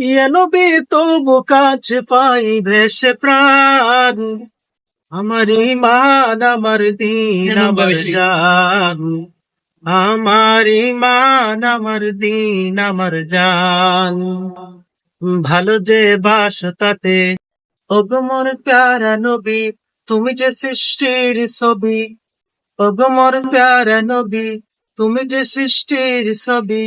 ইয়া নবী তবু কাছে পাই ভেসে প্রাণ। আমার ইমান আমার দিন আমার জান। আমার ইমান আমার দিন আমার জান। ভালো যে বাস তাতে অগমর প্যারা নবী তুমি যে সৃষ্টির ছবি। অগমর প্যারা নবী তুমি যে সৃষ্টির ছবি।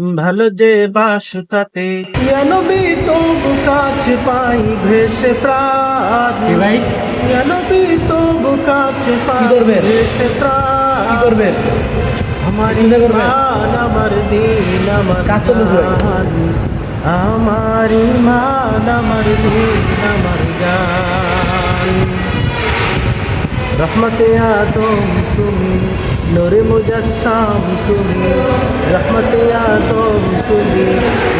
ভালো যে বাস তাতে। ইয়া নবী তবু কাছে পাই ভেসে প্রাণ? কি ভাই? ইয়া নবী তবু কাছে পাই? ভেসে প্রাণ? কি করবেন আমার ইমান আমার দিন আমার কাজ আমার ইমান আমার দিন আমার জান। রহমতে আদম তুমি নোরে মুজাসসাম তুমি রহমতে আদম তুমি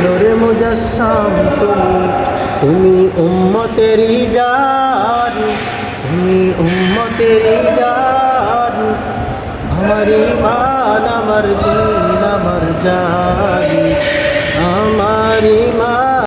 নোরে মুজাসসাম তুমি তুমি উম্মতেরই জান তুমি উম্মতেরই জান আমার ইমান আমার দিন আমার জান আমার ইমান